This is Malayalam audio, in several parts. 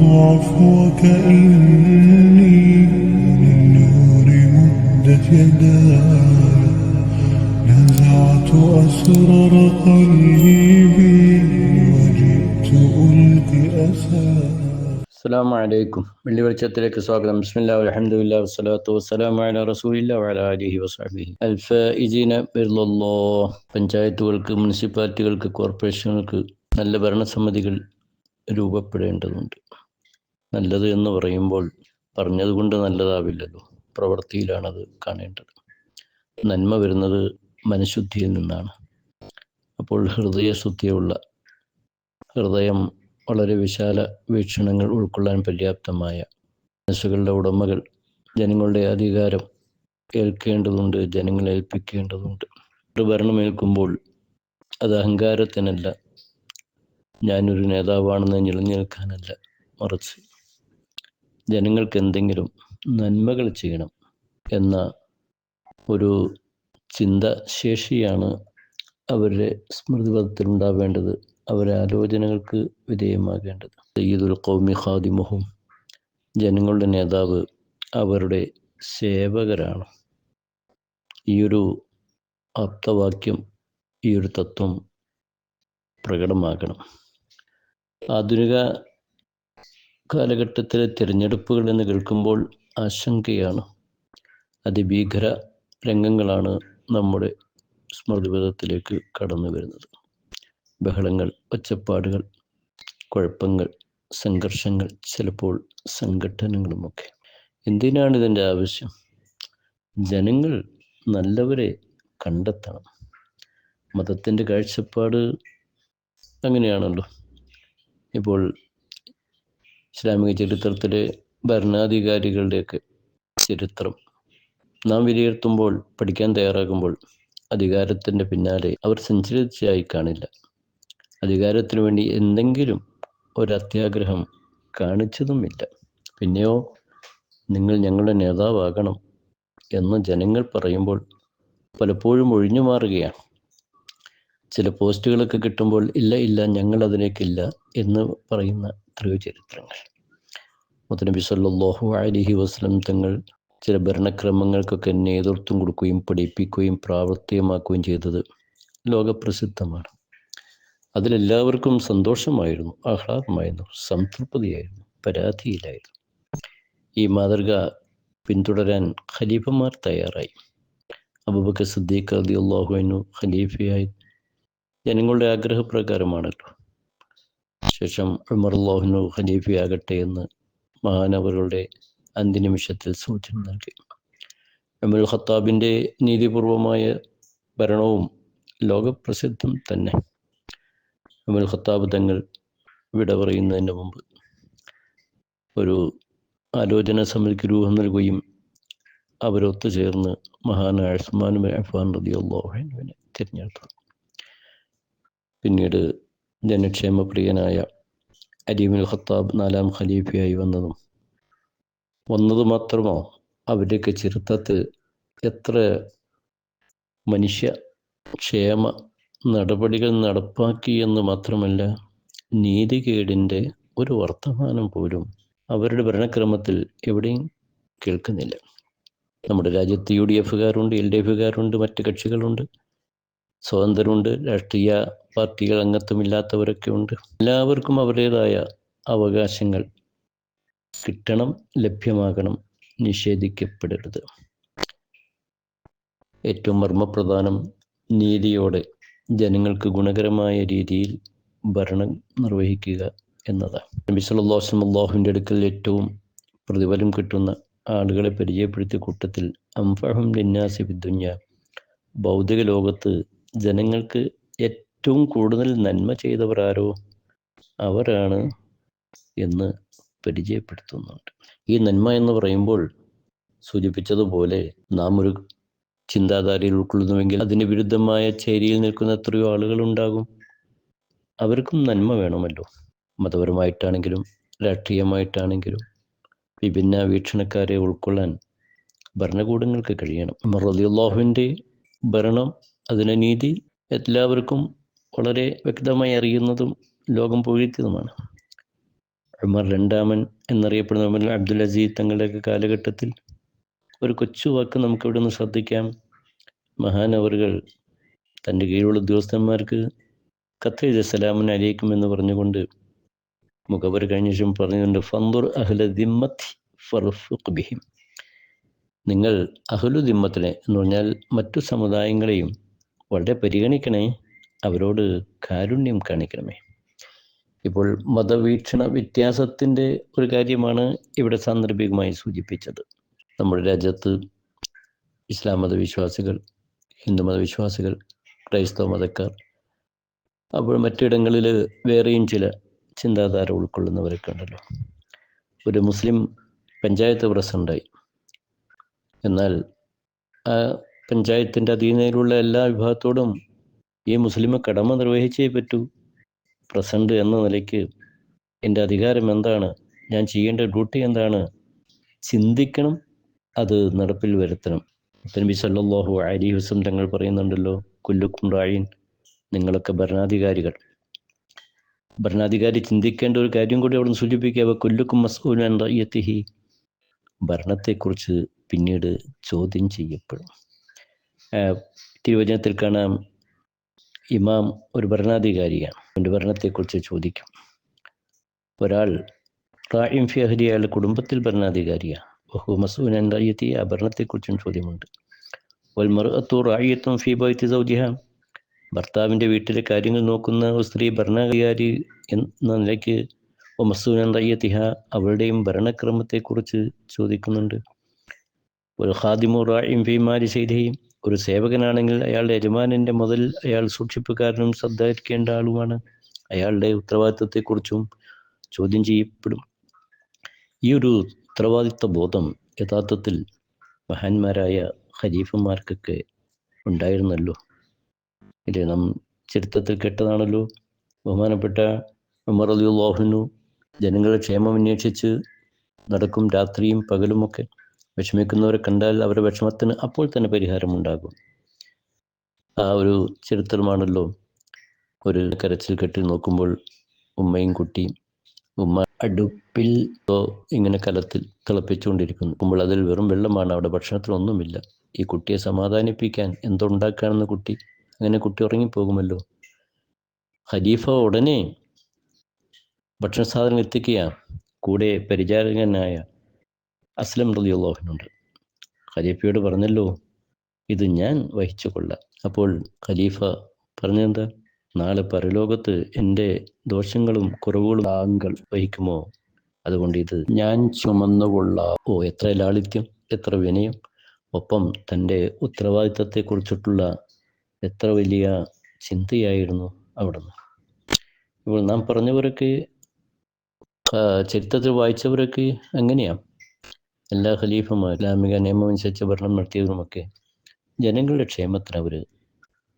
عفوك إني للنور مدت يداي نزعت أسرار قلبي وجئت ألقي أساي അസ്സാം വലൈക്കും വെള്ളി വെളിച്ചത്തിലേക്ക് സ്വാഗതം ബിസ്മില്ലാ അലഹമുല്ല വസ്സലാത്തു വസ്സലാം അല റസൂലില്ല വഅല അലിഹി വസ്ഹബിഹി അൽഫ ഇജീന ബിർലല്ലോ പഞ്ചായത്തുകൾക്ക് മുനിസിപ്പാലിറ്റികൾക്ക് കോർപ്പറേഷനുകൾക്ക് നല്ല ഭരണസമിതികൾ രൂപപ്പെടേണ്ടതുണ്ട് നല്ലത് എന്ന് പറയുമ്പോൾ പറഞ്ഞതുകൊണ്ട് നല്ലതാവില്ലല്ലോ. പ്രവൃത്തിയിലാണത് കാണേണ്ടത്. നന്മ വരുന്നത് മനഃശുദ്ധിയിൽ നിന്നാണ്. അപ്പോൾ ഹൃദയശുദ്ധിയുള്ള ഹൃദയം വളരെ വിശാല വീക്ഷണങ്ങൾ ഉൾക്കൊള്ളാൻ പര്യാപ്തമായ മനസ്സുകളുടെ ഉടമകൾ ജനങ്ങളുടെ അധികാരം ഏൽക്കേണ്ടതുണ്ട് ജനങ്ങളെ ഏൽപ്പിക്കേണ്ടതുണ്ട്. ഒരു ഭരണമേൽക്കുമ്പോൾ അത് അഹങ്കാരത്തിനല്ല. ഞാനൊരു നേതാവാണെന്ന് നിലനിൽക്കാനല്ല നിൽക്കാനല്ല മറിച്ച് ജനങ്ങൾക്ക് എന്തെങ്കിലും നന്മകൾ ചെയ്യണം എന്ന ഒരു ചിന്താശേഷിയാണ് അവരുടെ സ്മൃതിപഥത്തിൽ ഉണ്ടാവേണ്ടത്. അവരെ ആലോചനകൾക്ക് വിധേയമാകേണ്ടത്. സയ്യിദുൽ കൗമി ഖാദിമുഹും ജനങ്ങളുടെ നേതാവ് അവരുടെ സേവകരാണ്. ഈയൊരു ഈ ഒരു തത്വം പ്രകടമാക്കണം ആധുനിക കാലഘട്ടത്തിലെ തിരഞ്ഞെടുപ്പുകൾ എന്ന് കേൾക്കുമ്പോൾ ആശങ്കയാണ്. അതിഭീകര രംഗങ്ങളാണ് നമ്മുടെ സ്മൃതിപഥത്തിലേക്ക് കടന്നു വരുന്നത്. ബഹളങ്ങൾ ഒച്ചപ്പാടുകൾ കുഴപ്പങ്ങൾ സംഘർഷങ്ങൾ ചിലപ്പോൾ സംഘട്ടനങ്ങളുമൊക്കെ. എന്തിനാണ് ഇതിന്റെ ആവശ്യം? ജനങ്ങൾ നല്ലവരെ കണ്ടെത്തണം. മതത്തിന്റെ കാഴ്ചപ്പാട് അങ്ങനെയാണല്ലോ. ഇപ്പോൾ ഇസ്ലാമിക ചരിത്രത്തിലെ ഭരണാധികാരികളുടെയൊക്കെ ചരിത്രം. നാം വിലയിരുത്തുമ്പോൾ പഠിക്കാൻ തയ്യാറാകുമ്പോൾ അധികാരത്തിന്റെ പിന്നാലെ അവർ സഞ്ചരിച്ചായി കാണില്ല. അധികാരത്തിന് വേണ്ടി എന്തെങ്കിലും ഒരത്യാഗ്രഹം കാണിച്ചതുമില്ല. പിന്നെയോ നിങ്ങൾ ഞങ്ങളുടെ നേതാവാകണം എന്ന് ജനങ്ങൾ പറയുമ്പോൾ പലപ്പോഴും ഒഴിഞ്ഞു മാറുകയാണ്. ചില പോസ്റ്റുകളൊക്കെ കിട്ടുമ്പോൾ ഇല്ല ഇല്ല ഞങ്ങൾ അതിലേക്കില്ല എന്ന് പറയുന്ന എത്രയോ ചരിത്രങ്ങൾ. മുത്തനബി സല്ലാഹു അലിഹി വസ്ലം തങ്ങൾ ചില ഭരണക്രമങ്ങൾക്കൊക്കെ നേതൃത്വം കൊടുക്കുകയും പഠിപ്പിക്കുകയും പ്രാവർത്തികമാക്കുകയും ചെയ്തത് ലോകപ്രസിദ്ധമാണ്. അതിലെല്ലാവർക്കും സന്തോഷമായിരുന്നു ആഹ്ലാദമായിരുന്നു സംതൃപ്തിയായിരുന്നു പരാതിയിലായിരുന്നു ഈ മാതൃക പിന്തുടരാൻ ഖലീഫമാർ തയ്യാറായി. അബുബക്കർ സിദ്ദീഖ് അലി അള്ളാഹുവിനു ഖലീഫയായി. ജനങ്ങളുടെ ആഗ്രഹപ്രകാരമാണല്ലോ. ശേഷം ഉമർ അള്ളാഹുനു ഖലീഫയാകട്ടെ എന്ന് മഹാനവരുടെ അന്ത്യനിമിഷത്തിൽ സൂചന നൽകി. ഉമർ ഖത്താബിന്റെ നീതിപൂർവമായ ഭരണവും ലോകപ്രസിദ്ധം തന്നെ. ഉമർ ഖത്താബ് തങ്ങൾ വിട പറയുന്നതിന് മുമ്പ് ഒരു ആലോചന സമിതിക്ക് രൂപം നൽകുകയും അവരൊത്തുചേർന്ന് മഹാനായ ഉസ്മാൻ അഫ്ഫാൻ റതിയുള്ള തിരഞ്ഞെടുത്തു. പിന്നീട് ജനക്ഷേമപ്രിയനായ അലീമുൽ ഖത്താബ് നാലാം ഖലീഫയായി വന്നതും വന്നത് മാത്രമോ അവരുടെയൊക്കെ ചരിത്രത്തിൽ എത്ര മനുഷ്യ ക്ഷേമ നടപടികൾ നടപ്പാക്കി എന്ന് മാത്രമല്ല നീതികേടിന്റെ ഒരു വർത്തമാനം പോലും അവരുടെ ഭരണക്രമത്തിൽ എവിടെയും കേൾക്കുന്നില്ല. നമ്മുടെ രാജ്യത്ത് യു ഡി എഫുകാരുണ്ട് എൽ ഡി എഫുകാരുണ്ട് മറ്റ് കക്ഷികളുണ്ട് സ്വതന്ത്രമുണ്ട് രാഷ്ട്രീയ പാർട്ടികൾ അംഗത്വമില്ലാത്തവരൊക്കെ ഉണ്ട്. എല്ലാവർക്കും അവരുടേതായ അവകാശങ്ങൾ കിട്ടണം ലഭ്യമാകണം നിഷേധിക്കപ്പെടരുത്. ഏറ്റവും മർമ്മപ്രധാനം നീതിയോടെ ജനങ്ങൾക്ക് ഗുണകരമായ രീതിയിൽ ഭരണം നിർവഹിക്കുക എന്നതാണ്. നബി സല്ലല്ലാഹു അള്ളാഹുവിന്റെ അടുക്കൽ ഏറ്റവും പ്രതിഫലം കിട്ടുന്ന ആളുകളെ പരിചയപ്പെടുത്തിയ കൂട്ടത്തിൽ അംഫഹും ലിന്നാസി വിദ്ദുഞ്ഞ ഭൗതിക ലോകത്ത് ജനങ്ങൾക്ക് കൂടുതൽ നന്മ ചെയ്തവരാരോ അവരാണ് എന്ന് പരിചയപ്പെടുത്തുന്നുണ്ട്. ഈ നന്മ എന്ന് പറയുമ്പോൾ സൂചിപ്പിച്ചതുപോലെ നാം ഒരു ചിന്താധാരയിൽ ഉൾക്കൊള്ളുന്നുവെങ്കിൽ അതിന് വിരുദ്ധമായ ചേരിയിൽ നിൽക്കുന്ന എത്രയോ ആളുകളുണ്ടാകും അവർക്കും നന്മ വേണമല്ലോ. മതപരമായിട്ടാണെങ്കിലും രാഷ്ട്രീയമായിട്ടാണെങ്കിലും വിഭിന്ന വീക്ഷണക്കാരെ ഉൾക്കൊള്ളാൻ ഭരണകൂടങ്ങൾക്ക് കഴിയണം. റളിയല്ലാഹുവിന്റെ ഭരണം അതിന്റെ നീതി എല്ലാവർക്കും വളരെ വ്യക്തമായി അറിയുന്നതും ലോകം പുകഴ്ത്തിയതുമാണ്. ഉമർ രണ്ടാമൻ എന്നറിയപ്പെടുന്ന അബ്ദുൽ അസീസ് തങ്ങളുടെയൊക്കെ കാലഘട്ടത്തിൽ ഒരു കൊച്ചു വാക്ക് നമുക്ക് ഇവിടെ നിന്ന് ശ്രദ്ധിക്കാം. മഹാനവറുകൾ തന്റെ കീഴിലുള്ള ഉദ്യോഗസ്ഥന്മാർക്ക് കത്തെഴുത സലാമുൻ അലൈക്കും എന്ന് പറഞ്ഞുകൊണ്ട് മുഖവർ കഴിഞ്ഞ ശേഷം പറഞ്ഞുകൊണ്ട് ഫന്ദുർ അഹ്ല ബിഹിം. നിങ്ങൾ അഹ്ലു ദിമ്മത്തിനെ എന്ന് പറഞ്ഞാൽ മറ്റു സമുദായങ്ങളെയും വളരെ പരിഗണിക്കണേ. അവരോട് കാരുണ്യം കാണിക്കണമേ. ഇപ്പോൾ മതവീക്ഷണ വ്യത്യാസത്തിന്റെ ഒരു കാര്യമാണ് ഇവിടെ സാന്ദർഭികമായി സൂചിപ്പിച്ചത്. നമ്മുടെ രാജ്യത്ത് ഇസ്ലാം മതവിശ്വാസികൾ ഹിന്ദു മതവിശ്വാസികൾ ക്രൈസ്തവ മതക്കാർ അപ്പോൾ മറ്റിടങ്ങളിൽ വേറെയും ചില ചിന്താധാര ഉൾക്കൊള്ളുന്നവരൊക്കെ ഉണ്ടല്ലോ ഒരു മുസ്ലിം പഞ്ചായത്ത് പ്രസിഡന്റായി എന്നാൽ ആ പഞ്ചായത്തിന്റെ അധീനയിലുള്ള എല്ലാ വിഭാഗത്തോടും ഈ മുസ്ലിം കടമ നിർവഹിച്ചേ പറ്റൂ. പ്രസിഡന്റ് എന്ന നിലയ്ക്ക് എന്റെ അധികാരം എന്താണ്? ഞാൻ ചെയ്യേണ്ട ഡ്യൂട്ടി എന്താണ്? ചിന്തിക്കണം അത് നടപ്പിൽ വരുത്തണം. നബി സല്ലല്ലാഹു അലൈഹി ഹുസം തങ്ങൾ പറയുന്നുണ്ടല്ലോ കുല്ലുക്കും റായിൻ. നിങ്ങളൊക്കെ ഭരണാധികാരികൾ. ഭരണാധികാരി ചിന്തിക്കേണ്ട ഒരു കാര്യം കൂടി അവിടെ നിന്ന് സൂചിപ്പിക്കുക കൊല്ലുക്കും മസൂൻ റയ്യത്തിഹി ഭരണത്തെക്കുറിച്ച് പിന്നീട് ചോദ്യം ചെയ്യപ്പെടും. തിരുവചനത്തിൽ കാണാം ഇമാം ഒരു ഭരണാധികാരിയാണ്. അവന്റെ ഭരണത്തെക്കുറിച്ച് ചോദിക്കും. ഒരാൾ റായിം ഫി അഹ്ലി അയാളുടെ കുടുംബത്തിൽ ഭരണാധികാരിയാണ്. ബഹു മസൂൻ റയ്യത്തി ആ ഭരണത്തെക്കുറിച്ചും ചോദ്യമുണ്ട്. വൽമർഅത്തു റായിത്തും ഫി ബൈത്തി ഭർത്താവിന്റെ വീട്ടിലെ കാര്യങ്ങൾ നോക്കുന്ന ഒരു സ്ത്രീ ഭരണാധികാരി എന്ന നിലയ്ക്ക് മസൂനൻ റയ്യത്തിഹ അവളുടെയും ഭരണക്രമത്തെക്കുറിച്ച് ചോദിക്കുന്നുണ്ട്. ഒരു ഹാദിമു റായിം ഫി മാരി ഒരു സേവകനാണെങ്കിൽ അയാളുടെ യജമാനന്റെ മുതൽ അയാൾ സൂക്ഷിപ്പുകാരനും ശ്രദ്ധിക്കേണ്ട ആളുമാണ്. അയാളുടെ ഉത്തരവാദിത്വത്തെക്കുറിച്ചും ചോദ്യം ചെയ്യപ്പെടും. ഈ ഒരു ഉത്തരവാദിത്വ ബോധം യഥാർത്ഥത്തിൽ മഹാന്മാരായ ഖലീഫന്മാർക്കൊക്കെ ഉണ്ടായിരുന്നല്ലോ. ഇല്ലേ? നാം ചരിത്രത്തിൽ കേട്ടതാണല്ലോ. ബഹുമാനപ്പെട്ട ഉമർ അലി ജനങ്ങളുടെ ക്ഷേമം അന്വേഷിച്ച് നടക്കും രാത്രിയും പകലുമൊക്കെ. വിഷമിക്കുന്നവരെ കണ്ടാൽ അവരുടെ വിഷമത്തിന് അപ്പോൾ തന്നെ പരിഹാരമുണ്ടാകും. ആ ഒരു ചരിത്രമാണല്ലോ ഒരു കരച്ചിൽ കെട്ടി നോക്കുമ്പോൾ ഉമ്മയും കുട്ടിയും ഉമ്മ അടുപ്പിൽ ഇങ്ങനെ കലത്തിൽ തിളപ്പിച്ചുകൊണ്ടിരിക്കുന്നു. അപ്പോൾ അതിൽ വെറും വെള്ളമാണ്. അവിടെ ഭക്ഷണത്തിനൊന്നുമില്ല ഈ കുട്ടിയെ സമാധാനിപ്പിക്കാൻ എന്തുണ്ടാക്കാണെന്ന് കുട്ടി? അങ്ങനെ കുട്ടി ഉറങ്ങിപ്പോകുമല്ലോ. ഖലീഫ ഉടനെ ഭക്ഷണ സാധനം എത്തിക്കുക കൂടെ പരിചാരകനായ അസ്ലം റലിയുള്ളോഹനുണ്ട് ഖലീഫയോട് പറഞ്ഞല്ലോ ഇത് ഞാൻ വഹിച്ചു കൊള്ളാം. അപ്പോൾ ഖലീഫ പറഞ്ഞെന്താ നാളെ പരലോകത്ത് എന്റെ ദോഷങ്ങളും കുറവുകളും താങ്കൾ വഹിക്കുമോ? അതുകൊണ്ട് ഇത് ഞാൻ ചുമന്നുകൊള്ളാം ഓ എത്ര ലാളിത്യം എത്ര വിനയം. ഒപ്പം തന്റെ ഉത്തരവാദിത്തത്തെക്കുറിച്ചിട്ടുള്ള എത്ര വലിയ ചിന്തയായിരുന്നു അവിടുന്ന്. ഇപ്പോൾ നാം പറഞ്ഞവരൊക്കെ ചരിത്രത്തിൽ വായിച്ചവരൊക്കെ എങ്ങനെയാണ് എല്ലാ ഖലീഫമാർ ഇസ്ലാമിക നിയമം അനുസരിച്ച് ഭരണം നടത്തിയവരുമൊക്കെ ജനങ്ങളുടെ ക്ഷേമത്തിന് അവർ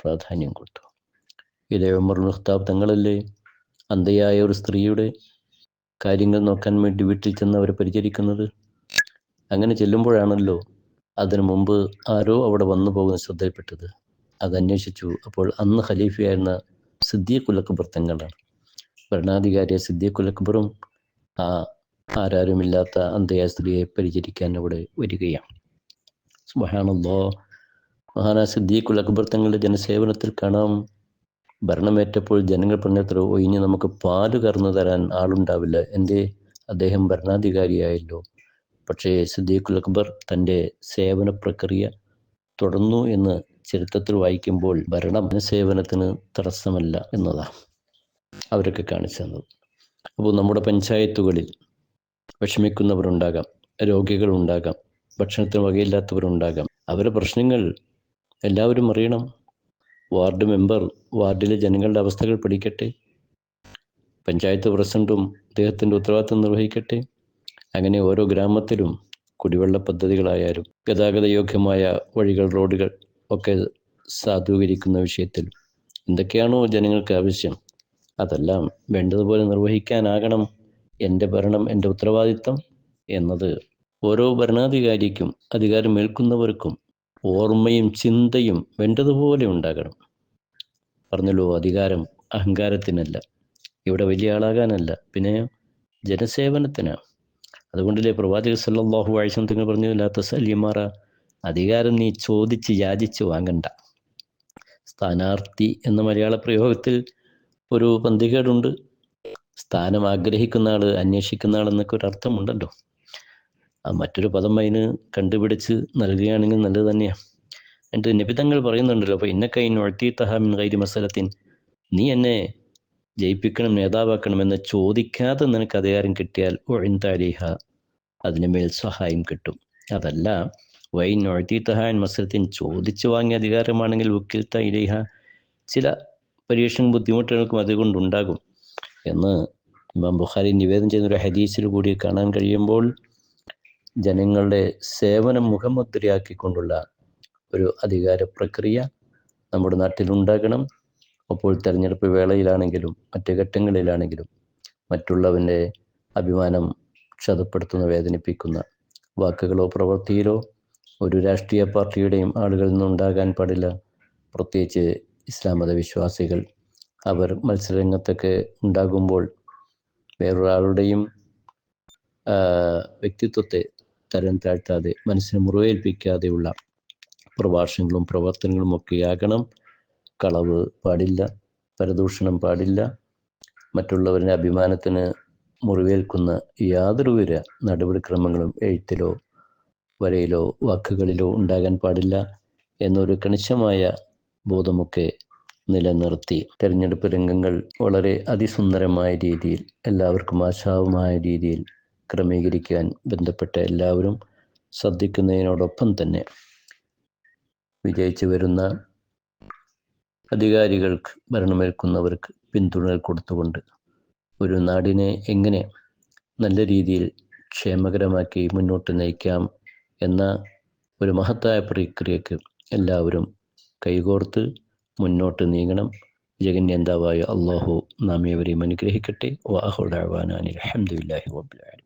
പ്രാധാന്യം കൊടുത്തു. ഇതേ ഉമർ മുഖ്താബ് തങ്ങളല്ലേ അന്ധയായ ഒരു സ്ത്രീയുടെ കാര്യങ്ങൾ നോക്കാൻ വേണ്ടി വീട്ടിൽ ചെന്ന് അവരെ പരിചരിക്കുന്നത്? അങ്ങനെ ചെല്ലുമ്പോഴാണല്ലോ അതിനു മുമ്പ് ആരോ അവിടെ വന്നു പോകുന്ന ശ്രദ്ധയിൽപ്പെട്ടത്. അത് അന്വേഷിച്ചു. അപ്പോൾ അന്ന് ഖലീഫയായിരുന്ന സിദ്ദീഖുൽ അക്ബർ തങ്ങളാണ്. ഭരണാധികാരിയെ സിദ്ദീഖുൽ അക്ബറും ആ ആരാരുമില്ലാത്ത അന്ധയായ സ്ത്രീയെ പരിചരിക്കാൻ അവിടെ വരികയാണ്. സുബഹാണല്ലോ മഹാന സിദ്ദീഖുൽ അക്ബർ തങ്ങളുടെ ജനസേവനത്തിൽ കാണാം ഭരണമേറ്റപ്പോൾ ജനങ്ങൾ പറഞ്ഞത്ര ഒഴിഞ്ഞ് നമുക്ക് പാൽ കറന്നു തരാൻ ആളുണ്ടാവില്ല. എന്റെ അദ്ദേഹം ഭരണാധികാരിയായല്ലോ. പക്ഷേ സിദ്ദീഖുൽ അക്ബർ തന്റെ സേവന പ്രക്രിയ തുടർന്നു എന്ന് ചരിത്രത്തിൽ വായിക്കുമ്പോൾ ഭരണം ജനസേവനത്തിന് തടസ്സമല്ല എന്നതാണ് അവരൊക്കെ കാണിച്ചു തന്നത് അപ്പോൾ നമ്മുടെ പഞ്ചായത്തുകളിൽ വിഷമിക്കുന്നവരുണ്ടാകാം രോഗികളുണ്ടാകാം ഭക്ഷണത്തിന് വകയില്ലാത്തവരുണ്ടാകാം. അവരുടെ പ്രശ്നങ്ങൾ എല്ലാവരും അറിയണം. വാർഡ് മെമ്പർ വാർഡിലെ ജനങ്ങളുടെ അവസ്ഥകൾ പഠിക്കട്ടെ. പഞ്ചായത്ത് പ്രസിഡന്റും അദ്ദേഹത്തിന്റെ ഉത്തരവാദിത്വം നിർവഹിക്കട്ടെ. അങ്ങനെ ഓരോ ഗ്രാമത്തിലും കുടിവെള്ള പദ്ധതികളായാലും ഗതാഗത യോഗ്യമായ വഴികൾ റോഡുകൾ ഒക്കെ സാധൂകരിക്കുന്ന വിഷയത്തിൽ എന്തൊക്കെയാണോ ജനങ്ങൾക്ക് ആവശ്യം അതെല്ലാം വേണ്ടതുപോലെ നിർവഹിക്കാനാകണം. എന്റെ ഭരണം എന്റെ ഉത്തരവാദിത്തം എന്നത് ഓരോ ഭരണാധികാരിക്കും അധികാരമേൽക്കുന്നവർക്കും ഓർമ്മയും ചിന്തയും വേണ്ടതുപോലെ ഉണ്ടാകണം. പറഞ്ഞല്ലോ അധികാരം അഹങ്കാരത്തിനല്ല ഇവിടെ വലിയ ആളാകാനല്ല പിന്നെ ജനസേവനത്തിനാണ് അതുകൊണ്ടല്ലേ പ്രവാചക സല്ലാഹു വസല്ലം തങ്ങൾ പറഞ്ഞു ഇല്ലാത്ത സല്യമാറ അധികാരം നീ ചോദിച്ച് യാചിച്ച് വാങ്ങണ്ട. സ്ഥാനാർത്ഥി എന്ന മലയാള പ്രയോഗത്തിൽ ഒരു പന്തികേടുണ്ട്. സ്ഥാനം ആഗ്രഹിക്കുന്ന ആൾ അന്വേഷിക്കുന്ന ആൾ എന്നൊക്കെ ഒരു അർത്ഥമുണ്ടല്ലോ. ആ മറ്റൊരു പദം അതിന് കണ്ടുപിടിച്ച് നൽകുകയാണെങ്കിൽ നല്ലത് തന്നെയാണ് എന്റെ നിബിതങ്ങൾ പറയുന്നുണ്ടല്ലോ അപ്പോൾ ഇന്നക്കൈൻ ഒഴത്തീത്തഹാമിൻ കൈരി മസലത്തിൻ. നീ എന്നെ ജയിപ്പിക്കണം നേതാവാക്കണം എന്ന് ചോദിക്കാതെ നിനക്ക് അധികാരം കിട്ടിയാൽ ഒഴിന്താലിഹ അതിന് മേൽ സഹായം കിട്ടും. അതല്ല വൈൻ ഒഴത്തീത്തഹാൻ മസലത്തിൻ ചോദിച്ചു വാങ്ങിയ അധികാരമാണെങ്കിൽ വക്കീൽ ഇലേഹ. ചില പരീക്ഷണ ബുദ്ധിമുട്ടുകൾക്കും അതുകൊണ്ടുണ്ടാകും. എന്ന് ഇമാം ബുഖാരി നിവേദനം ചെയ്യുന്ന ഒരു ഹദീസിൽ കൂടി കാണാൻ കഴിയുമ്പോൾ ജനങ്ങളുടെ സേവനം മുഖമുദ്രയാക്കിക്കൊണ്ടുള്ള ഒരു അധികാര പ്രക്രിയ നമ്മുടെ നാട്ടിലുണ്ടാകണം അപ്പോൾ തെരഞ്ഞെടുപ്പ് വേളയിലാണെങ്കിലും മറ്റു ഘട്ടങ്ങളിലാണെങ്കിലും മറ്റുള്ളവന്റെ അഭിമാനം ക്ഷതപ്പെടുത്തുന്ന വേദനിപ്പിക്കുന്ന വാക്കുകളോ പ്രവൃത്തിയിലോ ഒരു രാഷ്ട്രീയ പാർട്ടിയുടെയും ആളുകളിൽ നിന്നുണ്ടാകാൻ പാടില്ല. പ്രത്യേകിച്ച് ഇസ്ലാം വിശ്വാസികൾ അവർ മത്സരരംഗത്തൊക്കെ ഉണ്ടാകുമ്പോൾ വേറൊരാളുടെയും വ്യക്തിത്വത്തെ തരം താഴ്ത്താതെ മനസ്സിനെ മുറിവേൽപ്പിക്കാതെയുള്ള പ്രഭാഷണങ്ങളും പ്രവർത്തനങ്ങളും ഒക്കെയാകണം. കളവ് പാടില്ല പരദൂഷണം പാടില്ല. മറ്റുള്ളവരുടെ അഭിമാനത്തിന് മുറിവേൽക്കുന്ന യാതൊരുവിധ നടപടിക്രമങ്ങളും എഴുത്തിലോ വരയിലോ വാക്കുകളിലോ ഉണ്ടാകാൻ പാടില്ല എന്നൊരു കണിശമായ ബോധമൊക്കെ നിലനിർത്തി. തെരഞ്ഞെടുപ്പ് രംഗങ്ങൾ വളരെ അതിസുന്ദരമായ രീതിയിൽ എല്ലാവർക്കും ആശാവുമായ രീതിയിൽ ക്രമീകരിക്കാൻ ബന്ധപ്പെട്ട എല്ലാവരും ശ്രദ്ധിക്കുന്നതിനോടൊപ്പം തന്നെ വിജയിച്ചു വരുന്ന അധികാരികൾക്ക് ഭരണമേൽക്കുന്നവർക്ക് പിന്തുണ കൊടുത്തുകൊണ്ട് ഒരു നാടിനെ എങ്ങനെ നല്ല രീതിയിൽ ക്ഷേമകരമാക്കി മുന്നോട്ട് നയിക്കാം എന്ന ഒരു മഹത്തായ പ്രക്രിയക്ക് എല്ലാവരും കൈകോർത്ത് മുന്നോട്ട് നീങ്ങണം. ജഗന്യന്താവായ അള്ളാഹു നാം ഏവരെയും അനുഗ്രഹിക്കട്ടെ. വാഹുദാവാനാനി അലഹമുല്ലാഹി വബ്ലാലും